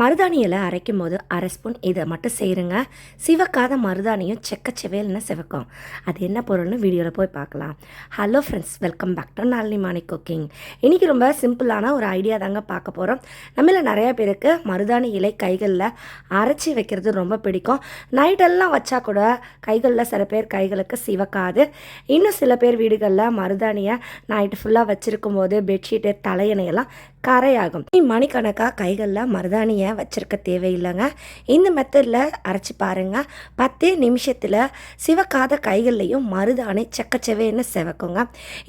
மருதாணி இலை அரைக்கும் போது அரை ஸ்பூன் இதை மட்டும் செய்கிறங்க சிவக்காத மருதாணியும் செக்கச்செவேல்னு சிவக்கும். அது என்ன பொருள்னு வீடியோவில் போய் பார்க்கலாம். Hello friends welcome back to Nalini Mani cooking இன்றைக்கி ரொம்ப சிம்பிளான ஒரு ஐடியா தாங்க பார்க்க போகிறோம் நம்மள நிறையா பேருக்கு மருதாணி இலை கைகளில் அரைச்சி வைக்கிறது ரொம்ப பிடிக்கும். நைட்டெல்லாம் வச்சா கூட கைகளில் சில பேர் கைகளுக்கு சிவக்காது. இன்னும் சில பேர் வீடுகளில் மருதாணியை நைட்டு ஃபுல்லாக வச்சுருக்கும் போது பெட்ஷீட்டு தலையணையெல்லாம் கரையாகும். மணிக்கணக்காக கைகளில் மருதாணியை வச்சுருக்க தேவையில்லைங்க. இந்த மெத்தடில் அரைச்சி பாருங்கள் பத்தே நிமிஷத்தில் சிவக்காத கைகள்லையும் மருதாணி செக்கச்செவேன்னு சிவக்குங்க.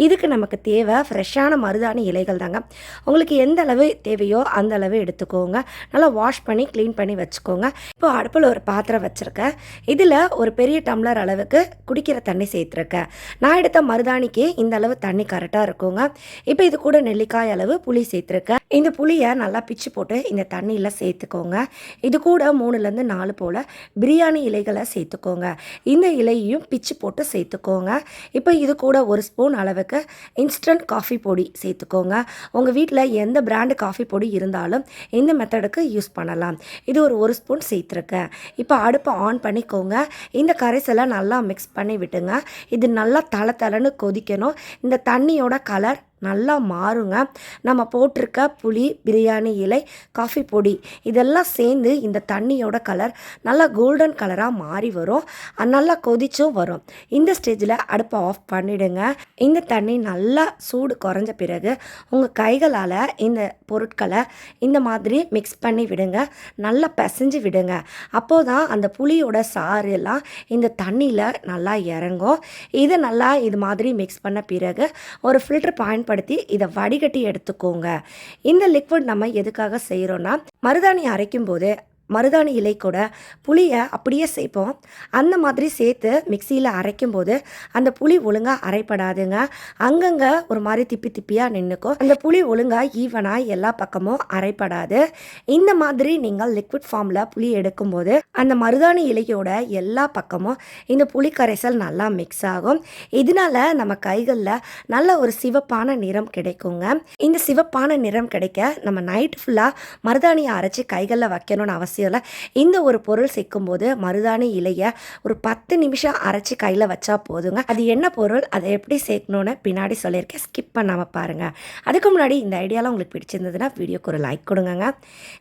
இதுக்கு நமக்கு தேவை ஃப்ரெஷ்ஷான மருதாணி இலைகள் தாங்க. உங்களுக்கு எந்த அளவு தேவையோ அந்த அளவு எடுத்துக்கோங்க. நல்லா வாஷ் பண்ணி க்ளீன் பண்ணி வச்சுக்கோங்க. இப்போ அடுப்பில் ஒரு பாத்திரம் வச்சுருக்கேன். இதில் ஒரு பெரிய டம்ளர் அளவுக்கு குடிக்கிற தண்ணி சேர்த்துருக்கேன். நான் எடுத்த மருதாணிக்கு இந்த அளவு தண்ணி கரெக்டாக இருக்குங்க. இப்போ இது கூட நெல்லிக்காய் அளவு புளி சேர்த்துருக்கேன். இந்த புளியை நல்லா பிச்சு போட்டு இந்த தண்ணியில் சேர்த்துக்கோங்க. இது கூட மூணுலேருந்து நாலு போல் பிரியாணி இலைகளை சேர்த்துக்கோங்க. இந்த இலையையும் பிச்சு போட்டு சேர்த்துக்கோங்க. இப்போ இது கூட ஒரு ஸ்பூன் அளவுக்கு இன்ஸ்டன்ட் காஃபி பொடி சேர்த்துக்கோங்க. உங்கள் வீட்டில் எந்த பிராண்டு காஃபி பொடி இருந்தாலும் இந்த மெத்தடுக்கு யூஸ் பண்ணலாம். இது ஒரு ஒரு ஸ்பூன் சேர்த்துருக்கேன். இப்போ அடுப்பை ஆன் பண்ணிக்கோங்க. இந்த கரைசலை நல்லா மிக்ஸ் பண்ணி விட்டுங்க. இது நல்லா தலை தலைன்னு கொதிக்கணும். இந்த தண்ணியோட கலர் நல்லா மாறுங்க. நம்ம போட்டிருக்க புளி பிரியாணி இலை காஃபி பொடி இதெல்லாம் சேர்ந்து இந்த தண்ணியோட கலர் நல்லா கோல்டன் கலராக மாறி வரும். அது நல்லா கொதிச்சும் வரும். இந்த ஸ்டேஜில் அடுப்பை ஆஃப் பண்ணிவிடுங்க இந்த தண்ணி நல்லா சூடு குறைஞ்ச பிறகு உங்கள் கைகளால் இந்த பொருட்களை இந்த மாதிரி மிக்ஸ் பண்ணி விடுங்க. நல்லா பிசைஞ்சு விடுங்க. அப்போது தான் அந்த புளியோட சாறு எல்லாம் இந்த தண்ணியில் நல்லா இறங்கும். இதை நல்லா இது மாதிரி மிக்ஸ் பண்ண பிறகு ஒரு ஃபில்டர் பயன்படுத்தி இதை வடிகட்டி எடுத்துக்கோங்க. இந்த லிக்விட் நம்ம எதுக்காக செய்கிறோன்னா மருதாணி அரைக்கும் போது மருதாணி இலை கூட புளியை அப்படியே சேர்ப்போம். அந்த மாதிரி சேர்த்து மிக்சியில் அரைக்கும் போது அந்த புளி ஒழுங்காக அரைப்படாதுங்க. அங்கங்கே ஒரு மாதிரி திப்பி திப்பியாக நின்றுக்கும் அந்த புளி ஒழுங்காக ஈவனாக எல்லா பக்கமும் அரைப்படாது. இந்த மாதிரி நீங்கள் லிக்விட் ஃபார்மில் புளி எடுக்கும்போது அந்த மருதாணி இலையோட எல்லா பக்கமும் இந்த புளி கரைசல் நல்லா மிக்ஸ் ஆகும். இதனால நம்ம கைகளில் நல்ல ஒரு சிவப்பான நிறம் கிடைக்குங்க. இந்த சிவப்பான நிறம் கிடைக்க நம்ம நைட் ஃபுல்லாக மருதாணியை அரைச்சி கைகளில் வைக்கணும்னு அவசியம் இல்லை இந்த ஒரு பொருள் சேர்க்கும் போது மருதாணி இலையை ஒரு பத்து நிமிஷம் அரைச்சி கையில் வச்சா போதுங்க. அது என்ன பொருள்? அதை எப்படி சேர்க்கணும்னு பின்னாடி சொல்லியிருக்கேன். ஸ்கிப் பண்ணாமல் பாருங்கள் அதுக்கு முன்னாடி இந்த ஐடியாலாம் உங்களுக்கு பிடிச்சிருந்ததுன்னா வீடியோக்கு ஒரு லைக் கொடுங்கங்க.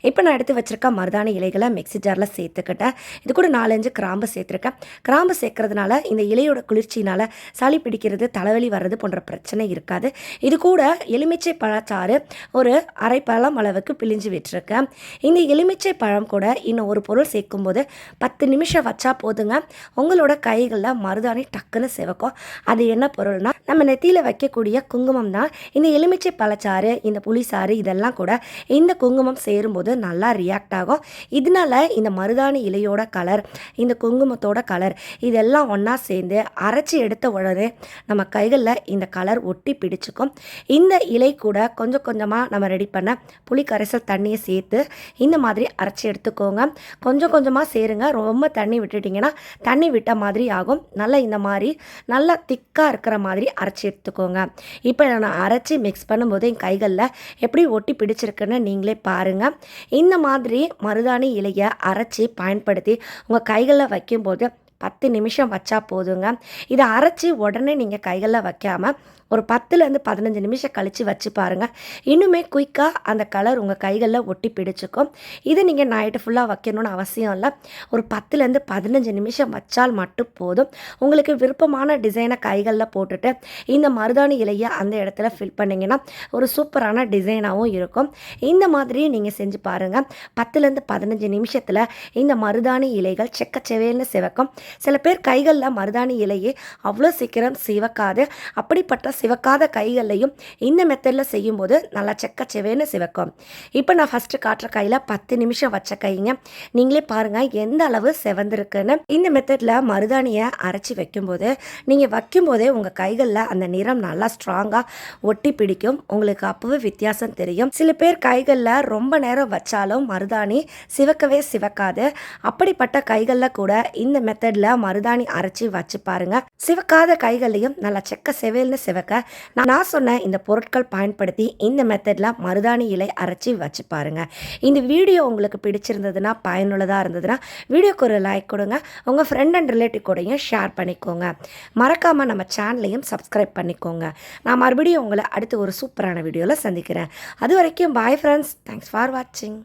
இப்போ நான் எடுத்து வச்சிருக்க மருதாணி இலைகளை மிக்ஸி ஜாரில் சேர்த்துக்கிட்டேன். இது கூட நாலஞ்சு கிராம்பு சேர்த்துருக்கேன். கிராம்பு சேர்க்கறதுனால இந்த இலையோட குளிர்ச்சினால் சளி பிடிக்கிறது தலைவலி வர்றது போன்ற பிரச்சனை இருக்காது. இது கூட எலுமிச்சை பழச்சாறு ஒரு அரை பழம் அளவுக்கு பிழிஞ்சு விட்டுருக்கேன். இந்த எலுமிச்சை பழம் கூட இன்னும் ஒரு பொருள் சேர்க்கும்போது பத்து நிமிஷம் வச்சா போதுங்க. உங்களோட கைகளில் மருதாணி டக்குன்னு சிவக்கும். அது என்ன பொருள்னா நம்ம நெத்தியில் வைக்கக்கூடிய குங்குமம் தான். இந்த எலுமிச்சை பழச்சாறு இந்த புளிசாறு இதெல்லாம் கூட இந்த குங்குமம் சேரும்போது நல்லா ரியாக்ட் ஆகும். இதனால இந்த மருதாணி இலையோட கலர் இந்த குங்குமத்தோட கலர் இதெல்லாம் ஒன்றா சேர்ந்து அரைச்சி எடுத்த உடனே நம்ம கைகளில் இந்த கலர் ஒட்டி பிடிச்சிக்கும். இந்த இலை கூட கொஞ்சம் கொஞ்சமாக நம்ம ரெடி பண்ண புளி கரைசல் தண்ணியை சேர்த்து இந்த மாதிரி அரைச்சி எடுத்து எடுத்துக்கோங்க. கொஞ்சம் கொஞ்சமாக சேருங்க. ரொம்ப தண்ணி விட்டுட்டிங்கன்னா தண்ணி விட்ட மாதிரி ஆகும். நல்லா இந்த மாதிரி நல்லா திக்காக இருக்கிற மாதிரி அரைச்சி எடுத்துக்கோங்க. இப்போ நான் அரைச்சி மிக்ஸ் பண்ணும்போது என் கைகளில் எப்படி ஒட்டி பிடிச்சிருக்குன்னு நீங்களே பாருங்கள் இந்த மாதிரி மருதாணி இலையை அரைச்சி பயன்படுத்தி உங்கள் கைகளில் வைக்கும்போது பத்து நிமிஷம் வச்சா போதுங்க. இதை அரைச்சி உடனே நீங்கள் கைகளில் வைக்காமல் ஒரு பத்துலேருந்து பதினஞ்சு நிமிஷம் கழித்து வச்சு பாருங்கள் இன்னுமே குயிக்காக அந்த கலர் உங்கள் கைகளில் ஒட்டி பிடிச்சிக்கும். இது நீங்கள் நைட்டு ஃபுல்லாக வைக்கணும்னு அவசியம் இல்லை. ஒரு பத்துலேருந்து பதினஞ்சு நிமிஷம் வச்சால் மட்டும் போதும். உங்களுக்கு விருப்பமான டிசைனை கைகளில் போட்டுட்டு இந்த மருதாணி இலையை அந்த இடத்துல ஃபில் பண்ணிங்கன்னா ஒரு சூப்பரான டிசைனாகவும் இருக்கும். இந்த மாதிரி நீங்கள் செஞ்சு பாருங்கள் பத்துலேருந்து பதினஞ்சு நிமிஷத்தில் இந்த மருதாணி இலைகள் செக்கச்செவேல்னு சிவக்கும். சில பேர் கைகளில் மருதாணி இலையே அவ்வளோ சீக்கிரம் சிவக்காது. அப்படிப்பட்ட சிவக்காத கைகள்லையும் இந்த மெத்தடில் செய்யும்போது நல்லா செக்க செவேன்னு சிவக்கும். இப்போ நான் ஃபஸ்ட்டு காட்டுற கையில் பத்து நிமிஷம் வச்ச கைங்க. நீங்களே பாருங்கள் எந்த அளவு செவந்திருக்குன்னு. இந்த மெத்தடில் மருதாணியை அரைச்சி வைக்கும்போது நீங்கள் வைக்கும்போதே உங்கள் கைகளில் அந்த நிறம் நல்லா ஸ்ட்ராங்காக ஒட்டி பிடிக்கும். உங்களுக்கு அப்போவே வித்தியாசம் தெரியும். சில பேர் கைகளில் ரொம்ப நேரம் வச்சாலும் மருதாணி சிவக்கவே சிவக்காது. அப்படிப்பட்ட கைகளில் கூட இந்த மெத்தடில் மருதாணி அரைச்சி வச்சு பாருங்கள் சிவக்காத கைகளையும் நல்லா செக்க செவேல்னு சிவக்க இருக்க நான் நான் சொன்ன இந்த பொருட்கள் பயன்படுத்தி இந்த மெத்தடில் மருதாணி இலை அரைச்சி வச்சு பாருங்கள் இந்த வீடியோ உங்களுக்கு பிடிச்சிருந்ததுன்னா பயனுள்ளதாக இருந்ததுன்னா வீடியோக்கு ஒரு லைக் கொடுங்க. உங்கள் ஃப்ரெண்ட் அண்ட் ரிலேட்டிவ் கூடயும் ஷேர் பண்ணிக்கோங்க. மறக்காமல் நம்ம சேனலையும் சப்ஸ்கிரைப் பண்ணிக்கோங்க. நான் மறுபடியும் உங்களை அடுத்து ஒரு சூப்பரான வீடியோவில் சந்திக்கிறேன். அது வரைக்கும் பாய் ஃப்ரெண்ட்ஸ் தேங்க்ஸ் ஃபார் வாட்சிங்